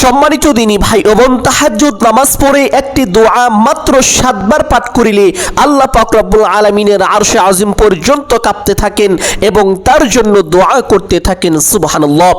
সম্মানিত দিনী ভাই ও বোন, তাহাজ্জুদ নামাজ পড়ে একটি দোয়া মাত্র সাতবার পাঠ করিলে আল্লাহ পাক রব্বুল আলামিনের আরশে আজিম পর্যন্ত কাঁপতে থাকেন এবং তার জন্য দোয়া করতে থাকেন, সুবহানাল্লাহ।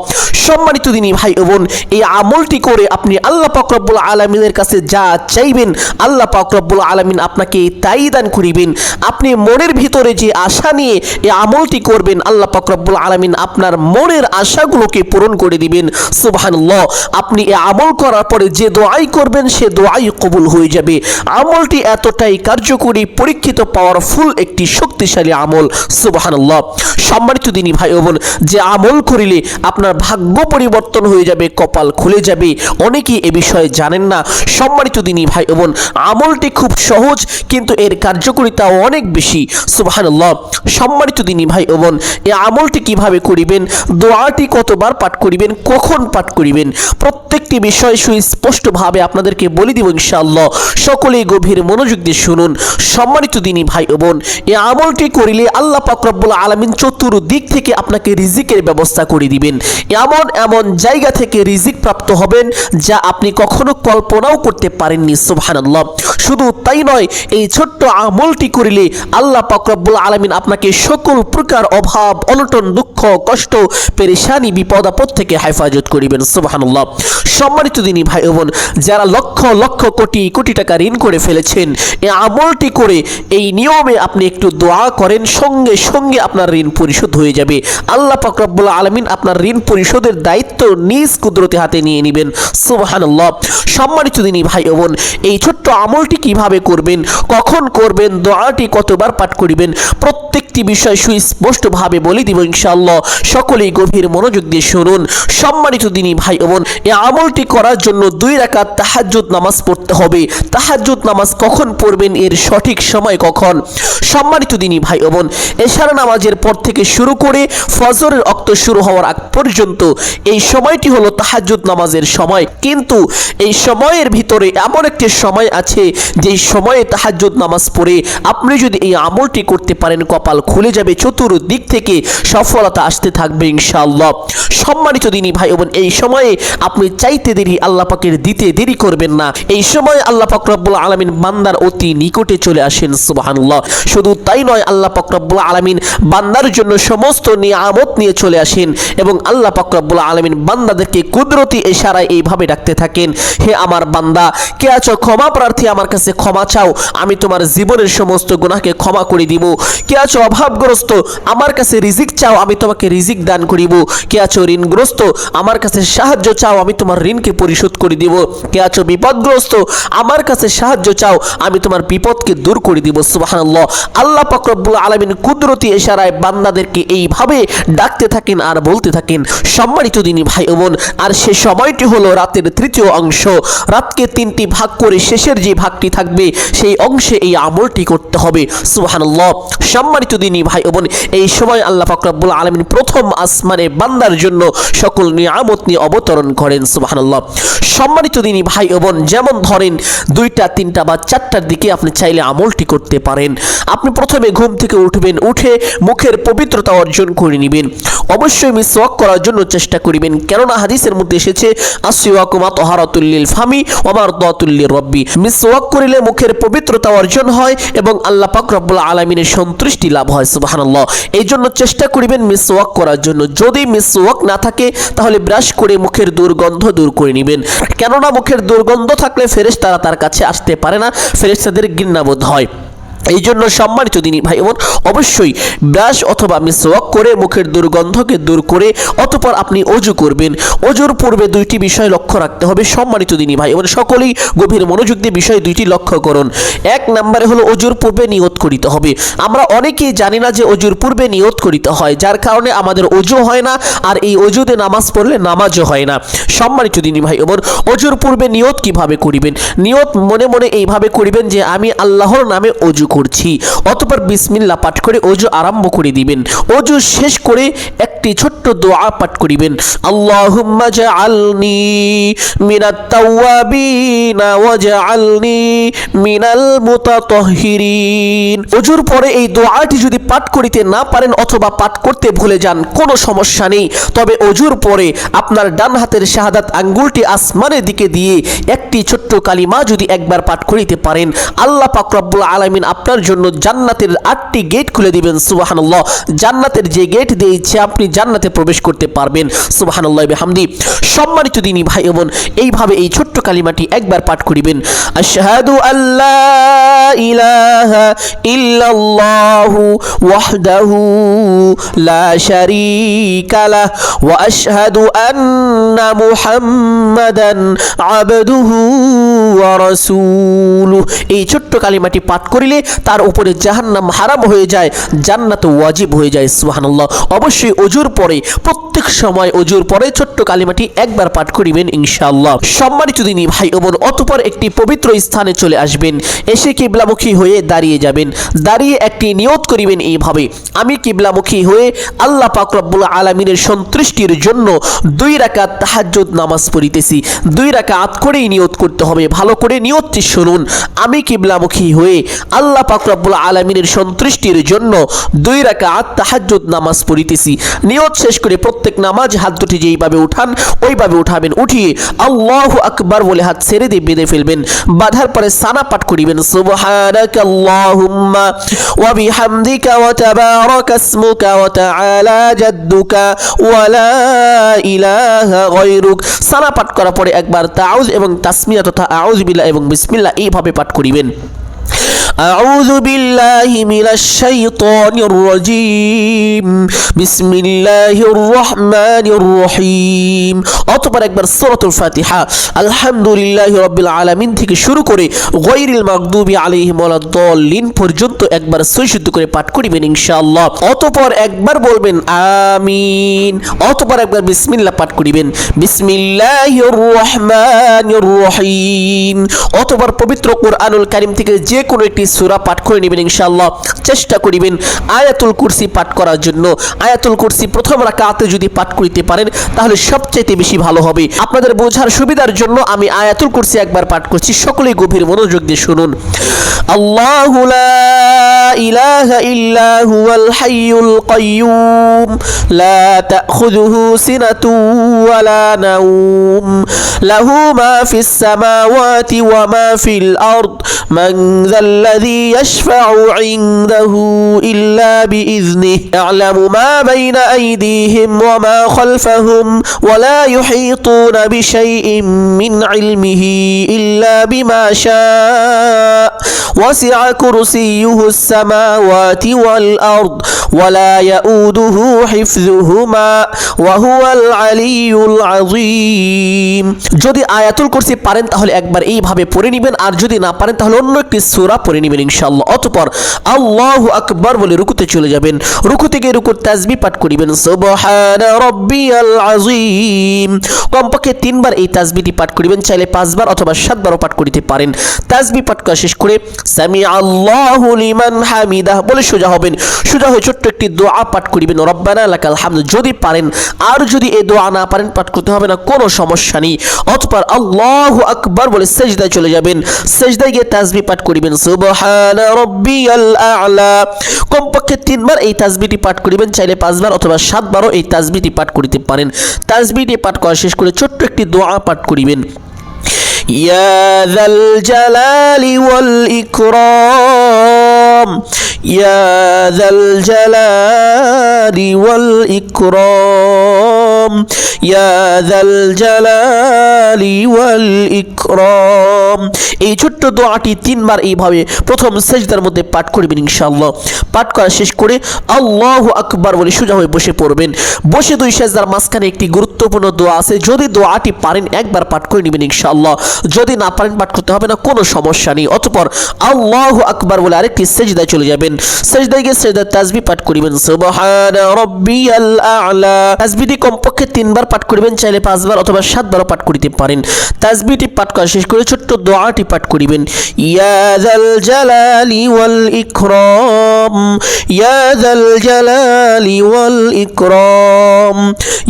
সম্মানিত দিনী ভাই বোন, এই আমলটি করে আপনি আল্লাহ পাক রব্বুল আলামিনের কাছে যা চাইবেন, আল্লাহ পাক রব্বুল আলামিন আপনাকে তাই দান করিবেন। আপনি মনের ভিতরে যে আশা নিয়ে এই আমলটি করবেন, আল্লাহ পাক রব্বুল আলামিন আপনার মনের আশাগুলোকে পূরণ করে দিবেন, সুবহানাল্লাহ। আপনি এ আমল করার পরে যে দোয়াই করবেন, সে দোয়াই কবুল হয়ে যাবে। আমলটি এতটাই কার্যকরী, পরীক্ষিত পাওয়ারফুল একটি শক্তিশালী আমল। সুবহানাল্লাহ। সম্মানিত দিনী ভাই বোন, যে আমল করিলে আপনার ভাগ্য পরিবর্তন হয়ে যাবে, কপাল খুলে যাবে। অনেকেই এ বিষয়ে জানেন না। সম্মানিত দিনী ভাই বোন, আমলটি খুব সহজ, কিন্তু এর কার্যকারিতা অনেক বেশি। সুবহানাল্লাহ। সম্মানিত দিনী ভাই বোন এই আমলটি কীভাবে করিবেন? দোয়াটি কতবার পাঠ করিবেন? কখন পাঠ করিবেন? প্রত্যেকটি বিষয় সুস্পষ্টভাবে আপনাদেরকে বলে দিব ইনশাআল্লাহ। সকলেই গভীর মনোযোগ দিয়ে শুনুন। সম্মানিত দিনী ভাই ও বোন, এই আমলটি করিলে আল্লাহ পাক রব্বুল আলামিন চতুর্দিক থেকে আপনাকে রিজিকের ব্যবস্থা করে দিবেন। এমন এমন জায়গা থেকে রিজিক প্রাপ্ত হবেন যা আপনি কখনো কল্পনাও করতে পারেননি, সুবহানাল্লাহ। শুধু তাই নয়, এই ছোট্ট আমলটি করিলে আল্লাহ পাক রব্বুল আলামিন আপনাকে সকল প্রকার অভাব, অনটন, দুঃখ, কষ্ট, পেরেশানি, বিপদ, আপদ থেকে হেফাজত করিবেন, সুবহানাল্লাহ। সম্মানিত দিনী ভাই বোন, যারা লক্ষ লক্ষ কোটি কোটি টাকা ঋণ করে ফেলেছেন এই আমলটি করে এই নিয়মে আপনি একটু দোয়া করেন, সঙ্গে সঙ্গে আপনার ঋণ পরিশোধ হয়ে যাবে। আল্লাহ পাক রব্বুল আলামিন আপনার ঋণ পরিশোধের দায়িত্ব নিজ কুদরতে হাতে নিয়ে নেবেন। সুবহানাল্লাহ। সম্মানিত দিনী ভাই বোন, এই ছোট্ট আমলটি কীভাবে করবেন, কখন করবেন, দোয়াটি কতবার পাঠ করিবেন, প্রত্যেকটি বিষয় সুস্পষ্টভাবে বলে দিব ইনশাআল্লাহ। সকলেই গভীর মনোযোগ দিয়ে শুনুন। সম্মানিত দিনী ভাই বোন এই আমলটি করার জন্য দুই রাকাত তাহাজ্জুদ নামাজ পড়তে হবে। তাহাজ্জুদ নামাজ কখন পড়বেন এর সঠিক সময় কখন? সম্মানিত দিনী ভাই ও বোন, এশারা নামাজের পর থেকে শুরু করে ফজরের অক্ত শুরু হওয়ার আগ পর্যন্ত এই সময়টি হলো তাহাজ্জুদ নামাজের সময়। কিন্তু এই সময়ের ভিতরে এমন একটি সময় আছে যে সময়ে তাহাজ্জুদ নামাজ পড়ে আপনি যদি এই আমলটি করতে পারেন, কপাল খুলে যাবে, চতুর্দিক থেকে সফলতা আসতে থাকবে ইনশাআল্লাহ। সম্মানিত দিনী ভাই বোন, এই সময়ে আপনি চাইতে দেরি আল্লাহ পাকের দিতে দেরি করবেন না। এই সময় আল্লাহ পাক আলামিন বান্দার অতি নিকটে চলে আসেন, সুবহানাল্লাহ। শুধু তাই নয়, আল্লাহ পাক আলামিন বান্দার জন্য সমস্ত নিয়ামত নিয়ে চলে আসেন এবং আল্লাহ পাক আলামিন বান্দাদেরকে কুদরতি ইশারায় এইভাবে ডাকতে থাকেন, হে আমার বান্দা, কে আছো? ক্ষমা প্রার্থী আমার কাছে ক্ষমা চাও। আমি তোমার জীবনের সমস্ত গুনাহকে ক্ষমা করে দিব। কে আছো অভাবগ্রস্ত? আমার কাছে রিজিক চাও, আমি তোমাকে রিজিক দান করিব। কে আছো ঋণগ্রস্ত? আমার কাছে সাহায্য চাও, আমি তোমার ঋণকে পরিশোধ করে দিব। কে আছো বিপদগ্রস্ত? আমার কাছে সাহায্য চাও, আমি তোমার বিপদকে দূর করে দিব, সুবহানাল্লাহ। আল্লাহ পাক রব্বুল আলামিন কুদরতি ইশারায় বান্দাদেরকে এইভাবে ডাকতে থাকেন আর বলতে থাকেন, সম্মানিত দিনী ভাই ও বোন, আর সে সময়টি হলো রাতের তৃতীয় অংশ। রাতকে তিনটি ভাগ করে শেষের যে ভাগটি থাকবে, সেই অংশে এই আমলটি করতে হবে, সুবহানাল্লাহ। সম্মানিত দিনী ভাই ও বোন, এই সময় আল্লাহ পাক রব্বুল আলামিন প্রথম আসমানে বান্দার জন্য সকল নিয়ামত নিয়ে অবতরণ করেন সুবহানাল্লাহ। সম্মানিত দিনী ভাই ও বোন, যেমন ধরেন দুইটা, তিনটা বা চারটার দিকে আপনি চাইলে আমলটি করতে পারেন। আপনি প্রথমে ঘুম থেকে উঠবেন, উঠে মুখের পবিত্রতা অর্জন করে নেবেন। অবশ্যই মিসওয়াক করার জন্য চেষ্টা করিবেন, কেননা হাদিসের মধ্যে এসেছে আসিওয়াকুমা তহারাতুল্লিল ফামি ওমার দাতুল্লির রব্বি। মিসওয়াক করিলে মুখের পবিত্রতা অর্জন হয় এবং আল্লাহ পাক রব্বুল আলামিনের সন্তুষ্টি লাভ হয়, সুবহানাল্লাহ। এই জন্য চেষ্টা করিবেন মিসওয়াক করার জন্য। যদি মিসওয়াক না থাকে, তাহলে ব্রাশ করে মুখের দুর্গন্ধ দূর করে নেবেন। কেননা মুখের দুর্গন্ধ থাকলে ফেরেশতারা তার কাছে আসতে পারে না। ফেরেশতাদের ঘৃণাবোধ হয়। এই জন্য সম্মানিত দিনী ভাই বোন অবশ্যই ব্রাশ অথবা মিসওয়াক করে মুখের দুর্গন্ধকে দূর করে অতপর আপনি অজু করবেন। অজুর পূর্বে দুইটি বিষয় লক্ষ্য রাখতে হবে সম্মানিত দিনী ভাই বোন সকলেই গভীর মনোযোগ দিয়ে বিষয় দুইটি লক্ষ্য করুন। এক নম্বরে হলো অজুর পূর্বে নিয়ত করিতে হবে। আমরা অনেকেই জানি না যে অজুর পূর্বে নিয়ত করিতে হয়, যার কারণে আমাদের অজু হয় না আর এই অজুতে নামাজ পড়লে নামাজও হয় না। সম্মানিত দিনী ভাই বোন অজুর পূর্বে নিয়ত কীভাবে করিবেন? নিয়ত মনে মনে এইভাবে করিবেন যে আমি আল্লাহর নামে অজু করছি। অতপর বিসমিল্লা পাঠ করে অজু আরম্ভ করে দিবেন। অজু শেষ করে একটি ছোট্ট দোয়া পাঠ করিবেন। আল্লাহুম্মা জাআলনি মিনাত তাওয়াবিনা ওয়াজআলনি মিনাল মুতাতাহহিরিন অজুর পরে এই দোয়াটি যদি পাঠ করিতে না পারেন অথবা পাঠ করতে ভুলে যান, কোনো সমস্যা নেই। তবে অজুর পরে আপনার ডান হাতের শাহাদাত আঙ্গুলটি আসমানের দিকে দিয়ে একটি ছোট্ট কালিমা যদি একবার পাঠ করিতে পারেন, আল্লাহ পাক রব্বুল আলামিন আপনার জন্য জান্নাতের আটটি গেট খুলে দিবেন, সুবহানাল্লাহ। জান্নাতের যে গেট দিয়ে ইচ্ছে আপনি জান্নাতে প্রবেশ করতে পারবেন, সুবহানাল্লাহ বিহামদি। সম্মানিত দিনই ভাই বোন, এইভাবে এই ছোট্ট কালিমাটি একবার পাঠ করিবেন। আশহাদু আল্লাহ ইলাহা ইল্লাল্লাহু ওয়াহদাহু লা শারীকা লাহ ওয়া আশহাদু আন্না মুহাম্মাদান আবদুহু এই ছোট্ট কালিমাটি পাঠ করিলে তার উপরে জাহান্নাম হারাম হয়ে যায়, জান্নাত ওয়াজিব হয়ে যায়, সুবহানাল্লাহ। অবশ্যই অজুর পরে, প্রত্যেক সময় অজুর পরে ছোট্ট কালিমাটি একবার পাঠ করিবেন ইনশাআল্লাহ। সম্মানিত দিনী ভাই ও অতপর একটি পবিত্র স্থানে চলে আসবেন। এসে কিবলামুখী হয়ে দাঁড়িয়ে যাবেন। দাঁড়িয়ে একটি নিয়ত করিবেন এইভাবে, আমি কিবলামুখী হয়ে আল্লাহ পাক রব্বুল আলামিনের সন্তুষ্টির জন্য দুই রাকাত তাহাজ্জুদ নামাজ পড়িতেছি। দুই রাকাত করেই নিয়ত করতে হবে ভালো করে নিয়তটি শুনুন। আমি কিবলামুখী হয়ে আল্লাহ পাক রব্বুল আলামিনের সন্তুষ্টির জন্য দুই রাকাত তাহাজ্জুদ নামাজ পড়িতেছি। নিয়ত শেষ করে প্রত্যেক নামাজ হাত দুটি যেইভাবে উঠান, ওইভাবে উঠাবেন, উঠিয়ে আল্লাহু আকবার বলে হাত ছেড়ে দিয়ে বেঁধে ফেলবেন। বাঁধার পরে সানা পাঠ করিবেন সুবহানাকা আল্লাহুম্মা ওয়া বিহামদিকা ওয়া তাবারাকা ইসমুকা ওয়া তাআলা জাদ্দুকা ওয়া লা ইলাহা গায়রুক। সানা পাঠ করার পরে একবার তাউজ এবং তাসমিয়া তথা আউজ বিল্লাহ এবং বিসমিল্লা এইভাবে পাঠ করিবেন। أعوذ بالله من الشيطان الرجيم بسم الله الرحمن الرحيم অতপর একবার সূরাতুল ফাতিহা আলহামদুলিল্লাহ রাব্বিল আলামিন থেকে শুরু করে গায়রিল মাগদুবি আলাইহিম ওয়ালাদ-দাল্লিন পর্যন্ত একবার সৈশুদ্ধ করে পাঠ করিবেন ইনশাআল্লাহ অতপর একবার বলবেন আমিন অতপর একবার বিসমিল্লাহ পাঠ করিবেন বিসমিল্লাহির রহমানির রহিম অতপর পবিত্র কোরআনুল কারীম থেকে যে কোনো একটি সূরা পাঠ করে নেবেন ইনশাআল্লাহ। চেষ্টা করিবেন আয়াতুল কুরসি পাঠ করার জন্য। আয়াতুল কুরসি প্রথম রাকাতে যদি পাঠ করিতে পারেন, তাহলে সবচেয়ে বেশি ভালো হবে। আপনাদের বোঝার সুবিধার জন্য আমি আয়াতুল কুরসি একবার পাঠ করছি। সকলেই গভীর মনোযোগ দিয়ে শুনুন। আল্লাহু লা ইলাহা ইল্লা হুয়াল হাইয়ুল কাইয়ুম। লা তাখুযুহু সিনাতু ওয়ালা নাওম। লাহু মা ফিস সামাওয়াতি ওয়া মা ফিল আরদ। মান الذي يشفع عنده إلا بإذنه يعلم ما بين أيديهم وما خلفهم ولا يحيطون بشيء من علمه إلا بما شاء وسع كرسيه السماوات والأرض ولا يؤوده حفظهما وهو العلي العظيم যদি আয়াতুল কুরসি পারেন তাহলে একবার এইভাবে পড়ে নেবেন আর যদি না পারেন তাহলে অন্য একটি সূরা পড়ে নেবেন ইনশাআল্লাহ। অতঃপর আল্লাহু আকবার বলে রুকুতে চলে যাবেন। রুকু থেকে রুকুর তাসবিহ পাঠ করিবেন। সুবহানা রাব্বিয়াল আযীম। কমপক্ষে তিনবার এই তাসবিহটি পাঠ করিবেন, চাইলে পাঁচবার অথবা সাতবারও পাঠ করিতে পারেন। তাসবিহ পাঠ করা শেষ করে সামি আল্লাহু লিমান হামিদাহ বলে সোজা হবেন। সোজা হয়ে ছোট্ট একটি দোয়া পাঠ করিবেন। রব্বানা লাকাল হামদ, যদি পারেন, আর যদি এই দোয়া না পারেন, পাঠ করতে হবে না, কোনো সমস্যা নেই। অতঃপর আল্লাহু আকবার বলে সেজদায় চলে যাবেন। সেজদায় গিয়ে তাসবিহ পাঠ করিবেন। সুবহানা সুবহানা কমপক্ষে তিনবার এই তাজবিটি পাঠ করিবেন, চাইলে পাঁচবার অথবা সাতবারও এই তাজবিটি পাঠ করিতে পারেন। তাজবিটি পাঠ করা শেষ করে ছোট্ট একটি দোয়া পাঠ করিবেন। ইয়া যাল জালালি ওয়াল ইকরাম। يا ذا الجلال والإكرام يا ذا الجلال والإكرام এই ছোট্ট দোয়াটি তিনবার এইভাবে প্রথম সেজদার মধ্যে পাঠ করবেন ইনশাআল্লাহ পাঠ করা শেষ করে আল্লাহু আকবার বলে সোজা হয়ে বসে পড়বেন বসে দুই সেজদার মাঝখানে একটি গুরুত্বপূর্ণ দোয়া আছে যদি দোয়াটি পারেন একবার পাঠ করে নেবেন ইনশাআল্লাহ যদি না পারেন পাঠ করতে হবে না কোনো সমস্যা নেই অতপর আল্লাহু আকবার বলে আরেকটি সেজদায় চলে যাবেন করিবেন সেজদায় গিয়ে সেজদার তাজবি পাঠ করিবেন। সুবহান রাব্বিয়াল আ'লা। তাজবিটি কমপক্ষে তিনবার পাঠ করিবেন, চাইলে পাঁচবার অথবা সাতবারও পাঠ করিতে পারেন। তাজবিটি পাঠ করা শেষ করে ছোট্ট দোয়াটি পাঠ করিবেন। ইয়া যাল জালালি ওয়াল ইকরাম। ইয়া যাল জালালি ওয়াল ইকরাম।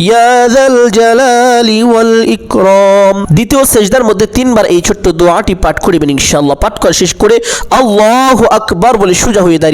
ইয়া যাল জালালি ওয়াল ইকরাম। দ্বিতীয় সেজদার মধ্যে তিনবার এই ছোট্ট দোয়াটি পাঠ করিবেন ইনশাআল্লাহ। পাঠ করা শেষ করে আল্লাহ আকবার বলে সোজা হয়ে দাঁড়িয়ে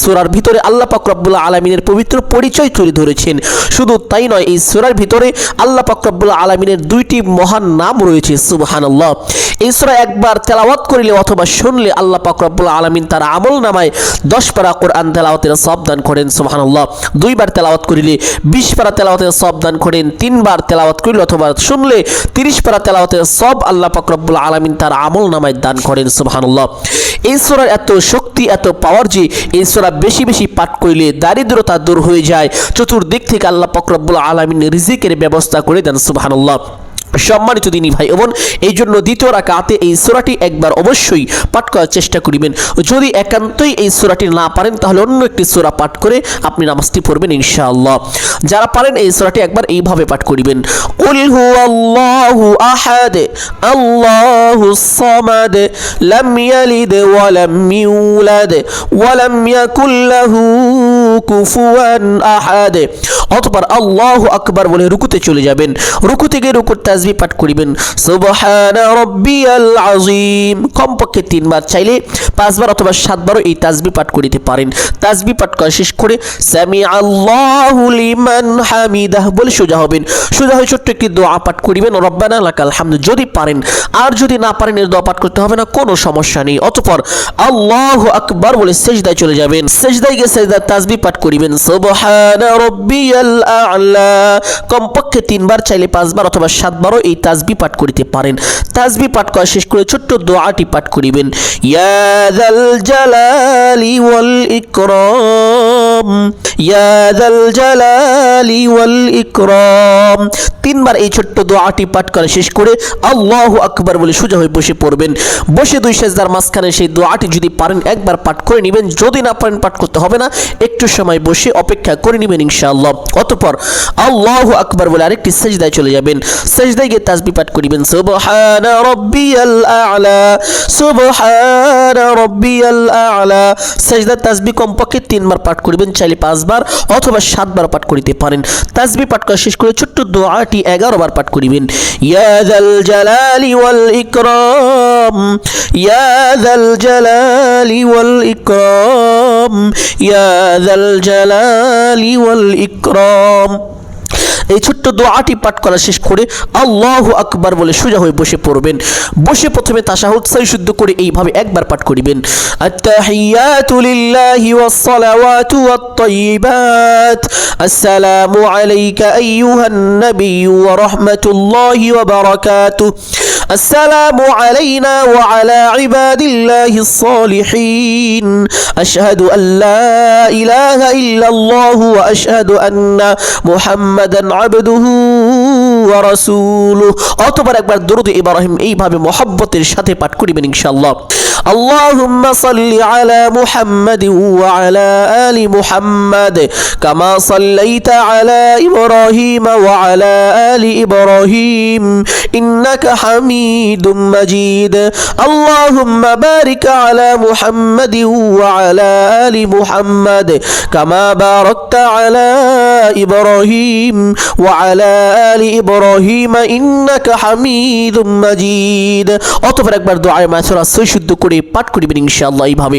সূরার ভিতরে আল্লাহ পাক রব্বুল আলামিনের পবিত্র পরিচয় তুলে ধরেছেন। শুধু তাই নয়, এই সূরার ভিতরে আল্লাহ পাক রব্বুল আলামিনের দুইটি মহান নাম রয়েছে, সুবহানাল্লাহ। এই সূরা একবার তেলাওয়াত করিলে অথবা শুনলে আল্লাহ পাক রব্বুল আলামিন তার আমল নামায় দশ পারা কোরআন তেলাওয়াতের সব দান করেন, সুবহানাল্লাহ। দুইবার তেলাওয়াত করিলে বিশ পারা তেলাওয়াতের সব দান করেন, তিনবার তেলাওয়াত করিলে অথবা শুনলে তিরিশ পারা তেলাওয়াতের সব আল্লাহ পাক রব্বুল আলামিন তার আমল নামায় দান করেন, সুবহানাল্লাহ। এই সূরার এত শক্তি, এত পাওয়ার যে এই সূরা বেশি বেশি পাঠ করিলে দারিদ্রতা দূর হয়ে যায়। চতুর্দিক থেকে আল্লাহ পাক আলমিন রিজিকের ব্যবস্থা করে দেন, সুবহানাল্লাহ। সম্মানিত দিনী ভাই এবং এই জন্য দ্বিতীয় রাকাতে এই সূরাটি একবার অবশ্যই পাঠ করার চেষ্টা করিবেন। যদি একান্তই এই সূরাটি না পারেন, তাহলে অন্য একটি সূরা পাঠ করে আপনি নামাজটি পড়বেন ইনশাআল্লাহ। যারা পারেন এই সূরাটি একবার এইভাবে পাঠ করিবেন হুয়াল্লাহু আহাদ আল্লাহুস সামাদ, লাম ইয়ালিদ ওয়া লাম ইউলাদ, ওয়া লাম ইয়াকুল লাহু কুফুয়ান আহাদ। অতঃপর আল্লাহু আকবার বলে রুকুতে চলে যাবেন। রুকু থেকে রুকুর তাজবি পাঠ করিবেন। সুবহানা রাব্বিয়াল আযীম। কমপক্ষে তিনবার চাইলে পাঁচবার অথবা সাতবারও এই তাজবি পাঠ করিতে পারেন। তাজবি পাঠ করা শেষ করে সামি আল্লাহু লিমান হামিদাহ বলে সোজা হবেন। সোজা হয়ে ছোট্ট একটি দোয়া পাঠ করিবেন। রব্বানা লাকাল হামদ, যদি পারেন। আর যদি না পারেন, এর দোয়া পাঠ করতে হবে না, কোনো সমস্যা নেই। অতঃপর আল্লাহু আকবার বলে সেজদায় চলে যাবেন। সেজদায় গিয়ে সেজদার তাজবি পাঠ করিবেন। সুবহানা রাব্বিয়াল আ'লা। কমপক্ষে তিনবার চাইলে পাঁচবার অথবা সাতবারও এই তাজবি পাঠ করিতে পারেন। তাজবি পাঠ করা শেষ করে ছোট্ট দোয়াটি পাঠ করিবেন। ইয়া যাল জালালি ওয়াল ইকরাম, ইয়া যাল জালালি ওয়াল ইকরাম। তিনবার এই ছোট্ট দোয়াটি পাঠ করা শেষ করে আল্লাহু আকবার বলে সোজা হয়ে বসে পড়বেন। বসে দুই সেজদার মাঝখানে সেই দোয়াটি যদি পারেন, একবার পাঠ করে নেবেন। যদি না পারেন, পাঠ করতে হবে না। একটু সময় বসে অপেক্ষা করে নেবেন ইনশাআল্লাহ। অতঃপর আল্লাহু আকবার বলে আরেকটি সেজদায় চলে যাবেন। সেজদায় গিয়ে তাসবিহ পাঠ করিবেন। সুবহানা রাব্বিয়াল আ'লা, সুবহানা রাব্বিয়াল আ'লা। সেজদার তাসবিহ কমপক্ষে তিনবার পাঠ করিবেন, চাইলে পাঁচবার অথবা সাতবার পাঠ করিতে পারেন। তাসবিহ পাঠ করা শেষ করে ছোট্ট দোয়াটি এগারো বার পাঠ করিবেন। ইয়া যাল জালালি ওয়াল ইকরাম, ইয়া যাল জালালি ওয়াল ইকরাম, ইয়া যাল জালালি ওয়াল ইকরাম। এই ছোট্ট দোয়াটি পাঠ করা শেষ করে আল্লাহ আকবার বলে সোজা হয়ে বসে পড়বেন। বসে প্রথমে তাশাহুদ উৎসাহ শুদ্ধ করে এইভাবে একবার পাঠ করিবেন। আসসালামু আলাইকা আইয়ুহান নাবিয়্যু ওয়া রাহমাতুল্লাহি ওয়া বারাকাতুহু। السلام علينا وعلى عباد الله الصالحين أشهد أن لا إله إلا الله وأشهد أن محمدا عبده ورسوله অতবার একবার দরুদ ইব্রাহিম এইভাবে মহব্বতের সাথে পাঠ করিবেন ইনশাআল্লাহ اللهم صل على محمد وعلى آل محمد كما صليت على إبراهيم وعلى آل إبراهيم إنك حميد مجيد اللهم بارك على محمد وعلى آل محمد كما باركت على إبراهيم وعلى آل إبراهيم إنك حميد مجيد অতপর একবার দোয়ায় মাসুরা সৈশুদ্ধ করে পাঠ করিবেন ইনশাআল্লাহ এইভাবে।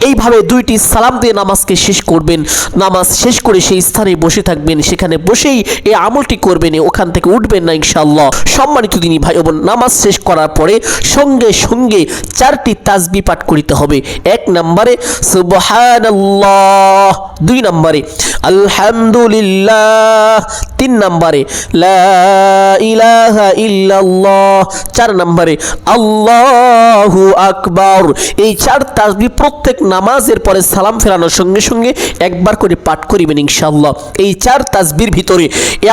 এইভাবে দুইটি সালাম দিয়ে নামাজকে শেষ করবেন। নামাজ শেষ করে সেই স্থানে বসে থাকবেন। সেখানে বসেই এই আমলটি করবেন। ওখান থেকে উঠবেন না ইনশাআল্লাহ। সম্মানিত দিনী ভাই বোন, নামাজ শেষ করার পরে সঙ্গে সঙ্গে চারটি তাজবি পাঠ করিতে হবে। এক নম্বরে, সুবহানাল্লাহ। দুই নম্বরে, আলহামদুলিল্লাহ। তিন নম্বরে, লা ইলাহা ইল্লাল্লাহ। চার নম্বরে, আল্লাহু আকবার। এই চার তাসবি প্রত্যেক নামাজের পরে সালাম ফেরানোর সঙ্গে সঙ্গে একবার করে পাঠ করিবেন ইনশাআল্লাহ। এই চার তাজবির ভিতরে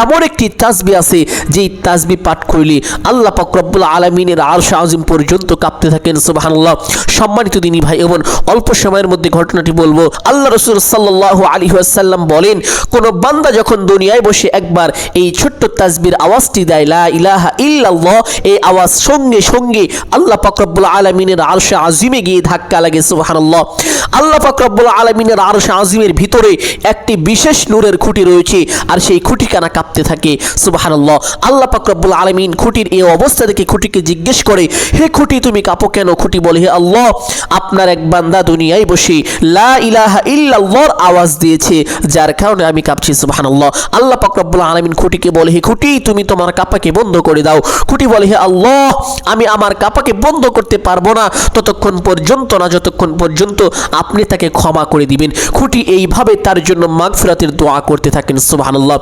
এমন একটি তাসবি আছে, যেই তাসবি পাঠ করিলে আল্লাহ পাক আলমিনের আরশ আজিম পর্যন্ত কাঁপতে থাকেন, সুবহানাল্লাহ। সম্মানিত দিনী ভাই এবং অল্প সময়ের মধ্যে ঘটনাটি বলব। আল্লাহ রসুল সাল্লাহ আলী আসাল্লাম বলেন, কোন বান্দা যখন দুনিয়ায় বসে একবার এই ছোট্ট তাজবির আওয়াজটি দেয়, লা ইলাহা ইল্লাল্লাহ এই আওয়াজ সঙ্গে সঙ্গে আল্লাহ পাকরব্বুল আলমিনের আরশে আজিমে গিয়ে ধাক্কা লাগে, সুবহানাল্লাহ। আল্লাহ পাকরব্বুল আলমিনের আরশে আজিমের ভিতরে একটি বিশেষ নূরের খুঁটি রয়েছে, আর সেই খুঁটিখানা কাঁপতে থাকে। সুবহানাল্লাহ। আল্লাহ পাকরব্বুল আলমিন খুঁটির এই অবস্থা দেখে খুঁটিকে জিজ্ঞেস করে, হে খুঁটি, তুমি কাঁপো কেন? খুঁটি বলে, হে আল্লাহ, আপনার এক বান্দা দুনিয়ায় বসে লা ইলাহা ইল্লাল্লাহর আওয়াজ দিয়েছে, যার কারণে আমি কাঁপছি। সুবহানাল্লাহ। আল্লাহ পাক রব্বুল আলামিন খুঁটিকে বলে, হে খুঁটি, তুমি তোমার কাপাকে বন্ধ করে দাও। খুঁটি বলে, হে আল্লাহ, আমি আমার কাপাকে বন্ধ করতে পারব না। ততক্ষণ পর্যন্ত না, যতক্ষণ পর্যন্ত আপনি তাকে ক্ষমা করে দিবেন। খুঁটি এইভাবে তার জন্য মাগফিরাতের দোয়া করতে থাকেন, সুবহানাল্লাহ।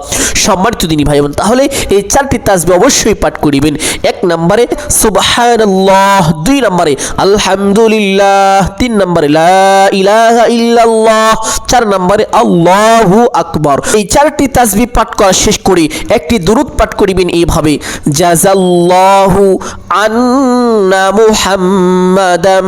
সম্মানিত দিনী ভাই বোন, তাহলে এই চারটি তাসবি অবশ্যই পাঠ করিবেন। এক নম্বরে, সুবহানাল্লাহ। দুই নম্বরে, আলহামদুলিল্লাহ। তিন নম্বরে ইল্লাল্লাহ। চার নম্বরে, আল্লাহু আকবার। এই চারটি তাসবি পাঠ করা শেষ করে একটি দুরুদ পাঠ করিবেন এইভাবে। জাজাল্লাহু আন্না মুহাম্মাদাম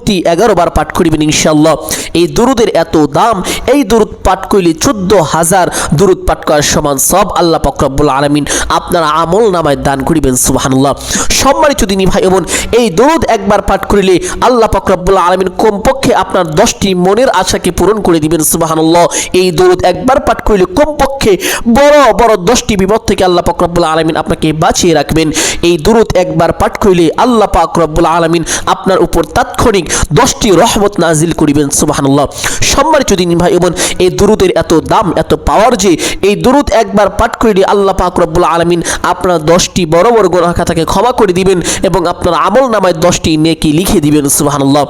দুরুদটি এগারো বার পাঠ করিবেন ইনশাল্লাহ এই দুরুদের এত দাম, এই দুরুদ পাঠ করিলে চোদ্দ হাজার দুরুদ পাঠ করার সমান সব আল্লাহ পকরবুল আলমিন আপনার আমল নামায় দান করিবেন, সুবাহানুল্লাহ। সম্মানিত দিনী ভাই বোন, এই দরুদ একবার পাঠ করিলে আল্লাহ পকরবুল আলমিন কমপক্ষে আপনার দশটি মনের আশাকে পূরণ করে দিবেন, সুবাহানুল্লাহ। এই দরুদ একবার পাঠ করিলে কমপক্ষে বড় বড় দশটি বিপদ থেকে আল্লাহ পকরবুল আলমিন আপনাকে বাঁচিয়ে রাখবেন। এই দরুদ একবার পাঠ করিলে আল্লাহ পাক রব্বুল আলমিন আপনার উপর তাৎক্ষণিক দশটি রহমত নাজিল করিবেন, সুবাহানুল্লাহ। সম্মানিত দিনী ভাই বোন, এই দুরুদের এত দাম, এত পাওয়ার যে এই দুরুদ একবার পাঠ করিলে আল্লাহ পাক রব্বুল আলমিন আপনার দশটি বড় বড় গোনা খাতাকে ক্ষমা করে দিবেন এবং আপনার আমল নামায় দশটি নেকি লিখে দিবেন, সুবাহানুল্লাহ।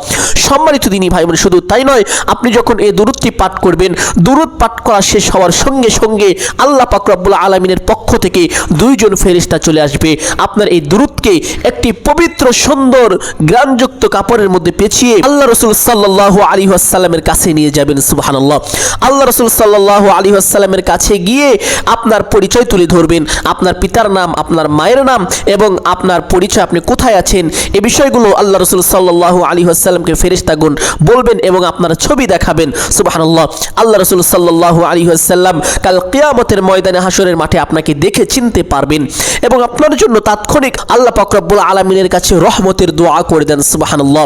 সম্মানিত দিনী ভাই বোন, শুধু তাই নয়, আপনি যখন এই দুরুদটি পাঠ করবেন, দুরুদ পাঠ করা শেষ হওয়ার সঙ্গে সঙ্গে আল্লাহ পাক রব্বুল আলমিনের পক্ষ থেকে দুইজন ফেরিস্তা চলে আসবে। আপনার এই দুরুদকে একটি পবিত্র, সুন্দর গ্রামযুক্ত কাপড়ের মধ্যে পেঁচিয়ে আল্লাহ রসুল সাল্লাহ আলী আসসালামের কাছে নিয়ে যাবেন সুবাহান্লাহ আল্লাহ আল্লাহ রসুল সাল্লাহ আলী আসসালামের কাছে গিয়ে আপনার পরিচয় তুলে ধরবেন, আপনার পিতার নাম, আপনার মায়ের নাম এবং আপনার পরিচয় আপনি কোথায় আছেন, এ বিষয়গুলো আল্লাহ রসুল সাল্লাহ আলী আসসালামকে ফেরিস্তাগুন বলবেন এবং আপনার ছবি দেখাবেন সুবাহান্লাহ আল্লাহ আল্লাহ রসুল সাল্লাহ আলী আসাল্লাম কাল কেয়ামতের ময়দানে হাসরের মাঠে আপনাকে দেখে চিনতে পারবেন এবং আপনার জন্য তাৎক্ষণিক আল্লাহ পাকরব্বুল আলমিনের কাছে রহমতের দোয়া করে দেন সুবাহান্লাহ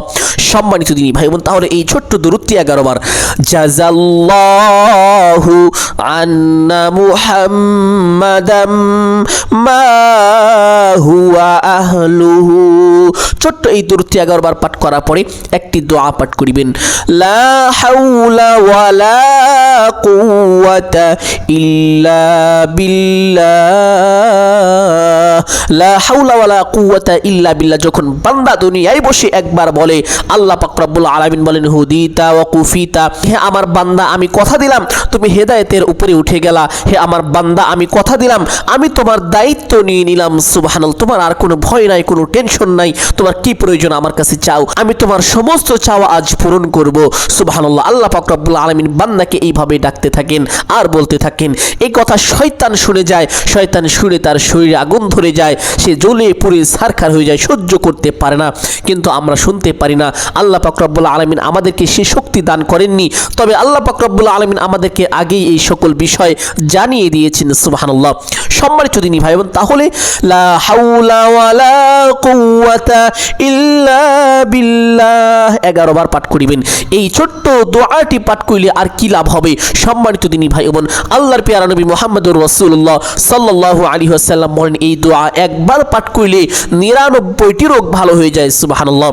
সম্মানিত দিনী ভাই বোন তাহলে এই ছোট্ট দূরত্ব এগারো বার জাজাল্লাহু আন্না মুহাম্মাদাম মা হুয়া আহলুহু। ছোট্ট এই দূরত্ব এগারো বার পাঠ করার পরে একটি দোয়া পাঠ করিবেন, লা হাউলা ওয়ালা কুওয়াতা ইল্লা বিল্লাহ। লা হাউলা ওয়ালা কুওয়াতা ইল্লা বিল্লাহ। যখন বান্দা দুনিয়ায় বসে একবার বলে, আল্লাহ পাক রব্বুল আলামিন বলেন, হুদিতা ওয়া কুফিতা। হে আমার বান্দা, আমি কথা দিলাম, তুমি হেদায়েতের উপরে উঠে গেলা। হে আমার বান্দা, আমি কথা দিলাম, আমি তোমার দায়িত্ব নিয়ে নিলাম। সুবহানাল তোমার আর কোনো ভয় নাই, কোনো টেনশন নাই। তোমার কি প্রয়োজন আমার কাছে চাও? আমি তোমার সমস্ত চাওয়া আজ পূরণ করব। সুবহানাল্লাহ, আল্লাহ পাক রব্বুল আলামিন বান্দাকে এইভাবে ডাকতে থাকেন আর বলতে থাকেন এই কথা শয়তান শুনে যায়। শয়তান শুনে তার শরীরে আগুন ধরে যায়, সে জ্বলে পুড়ে সারখার হয়ে যায়, সহ্য করতে পারে না। কিন্তু আমরা শুনতে পারি না, আল্লাহ পাক রব্বুল আলামিন আমাদেরকে সে শক্তি দান করেননি। তবে আল্লাহ পাক রব্বুল আলামিন আমাদেরকে আগেই এই সকল বিষয় জানিয়ে দিয়েছেন, সুবহানাল্লাহ। সম্মানিত দিনী ভাই বোন, তাহলে 11 বার পাঠ করিবেন। এই ছোট্ট দোয়াটি পাঠ করিলে আর কি লাভ হবে? সম্মানিত দিনী ভাই বোন, আল্লাহর পেয়ারা নবী মুহাম্মদুর রাসূলুল্লাহ সাল্লাল্লাহু আলাইহি ওয়াসাল্লাম বলেন, এই দোয়া একবার পাঠ করিলে নিরানব্বইটি রোগ ভালো হয়ে যায় সুবহানাল্লাহ।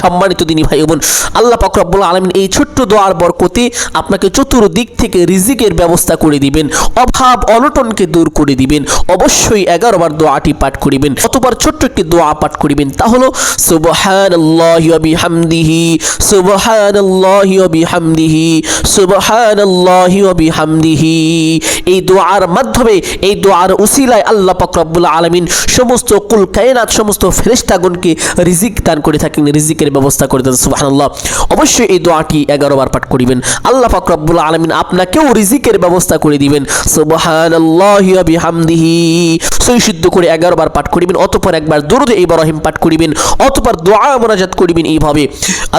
সম্মানিত দিনী ভাই বোন, আল্লাহ পাক রব্বুল আলামিন এই ছোট্ট দোয়ার বরকতে আপনাকে চতুর্দিক থেকে রিজিকের ব্যবস্থা করে দিবেন, অভাব, অনটনকে দূর করে দিবেন, অবশ্যই এগারো বার দোয়াটি পাঠ করিবেন অতবার ছোট্ট একটি দোয়া পাঠ করিবেন তা হলো, সুবহানাল্লাহি ওয়া বিহামদিহি এই দোয়ার মাধ্যমে, এই দোয়ার উসিলায় আল্লাহ পাক রব্বুল আলামিন সমস্ত কুল কায়নাত, সমস্ত ফেরেশতাগণকে রিজিক দান করে থাকেন রিজিকের ব্যবস্থা করে দেন সুবহানাল্লাহ অবশ্যই এই দোয়াটি এগারো বার পাঠ করিবেন আল্লাহ পাক রব্বুল আলামিন আপনাকেও রিজিকের ব্যবস্থা করে দিবেন সুবহানাল্লাহি ওয়া বিহামদিহি সই শুদ্ধ করে এগারো বার পাঠ করিবেন অতঃপর একবার দরুদ ইব্রাহিম পাঠ করিবেন অতঃপর দোয়া মোনাজাত করিবেন এইভাবে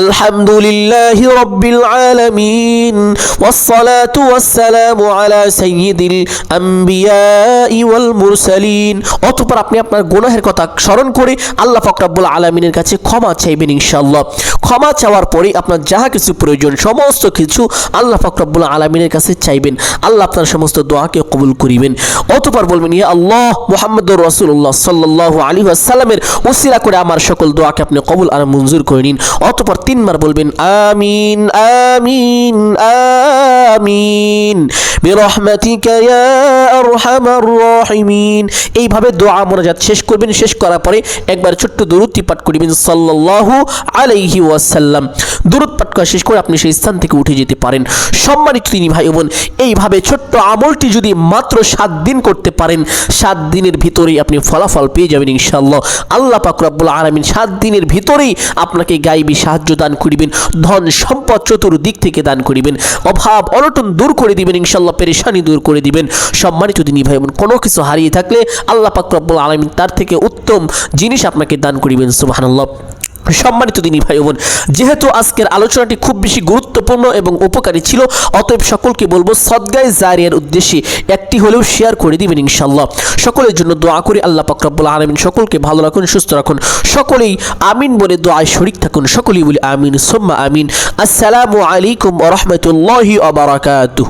আলহামদুলিল্লাহি রাব্বিল আলামিন والصلاة والسلام على سيد الأنبياء والمرسلين অতঃপর আপনি আপনার গুনাহের কথা স্মরণ করে আল্লাহ ফকরাবুল আলমিনের কাছে ক্ষমা চাইবেন ইনশাআল্লাহ ক্ষমা চাওয়ার পরে আপনার যাহা কিছু প্রয়োজন, সমস্ত কিছু আল্লাহ ফকরাবুল আলমিনের কাছে চাইবেন। আল্লাহ আপনার সমস্ত দোয়াকে কবুল করিবেন। অতপর বলবেন, ইয়া আল্লাহ, মোহাম্মদুর রসুল্লাহ সাল্লাহ আলী আসাল্লামের ওসিলা করে আমার সকল দোয়াকে আপনি কবুল আর মঞ্জুর করে নিন। অতপর তিনবার বলবেন, আমিন আমিন আমিন। বিরহমাতিকা ইয়া আরহামার রাহিমিন। এইভাবে দোয়া মোনাজাত শেষ করবেন। শেষ করার পরে একবার ছোট্ট দরুদটি পাঠ করিবেন। সাল্লাল্লাহু আলাইহি ওয়াসাল্লাম দরুদ পাঠ করা শেষ করে আপনি সেই স্থান থেকে উঠে যেতে পারেন। সম্মানিত তিনি ভাই বোন, এইভাবে ছোট্ট আমলটি যদি মাত্র সাত দিন করতে পারেন, সাত দিনের ভিতরেই আপনি ফলাফল পেয়ে যাবেন ইনশাআল্লাহ। আল্লাহ পাক রব্বুল আলামিন সাত দিনের ভিতরেই আপনাকে গাইবী সাহায্য দান করিবেন, ধন সম্পদ চতুর্দিক থেকে দান করিবেন, অভাব, অনটন দূর করে দিবেন ইনশাল্লাহ পেরেশানি দূর করে দিবেন। সম্মানিত দিনী ভাই বোন, কোনো কিছু হারিয়ে থাকলে আল্লাহ পাক রব্বুল আলামিন তার থেকে উত্তম জিনিস আপনাকে দান করিবেন, সুবহানাল্লাহ। সম্মানিত দিনী ভাই বোন, যেহেতু আজকের আলোচনাটি খুব বেশি গুরুত্বপূর্ণ এবং উপকারী ছিল, অতএব সকলকে বলব সদগায় জারিয়ার উদ্দেশ্যে একটি হলেও শেয়ার করে দিবেন ইনশাল্লাহ সকলের জন্য দোয়া করি, আল্লাহ পাক রব্বুল আলামিন সকলকে ভালো রাখুন, সুস্থ রাখুন। সকলেই আমিন বলে দোয়ায় শরিক থাকুন, সকলেই বলি আমিন, সোম্মা আমিন। আসসালামু আলাইকুম রাহমাতুল্লাহি ওয়া বারাকাতুহু।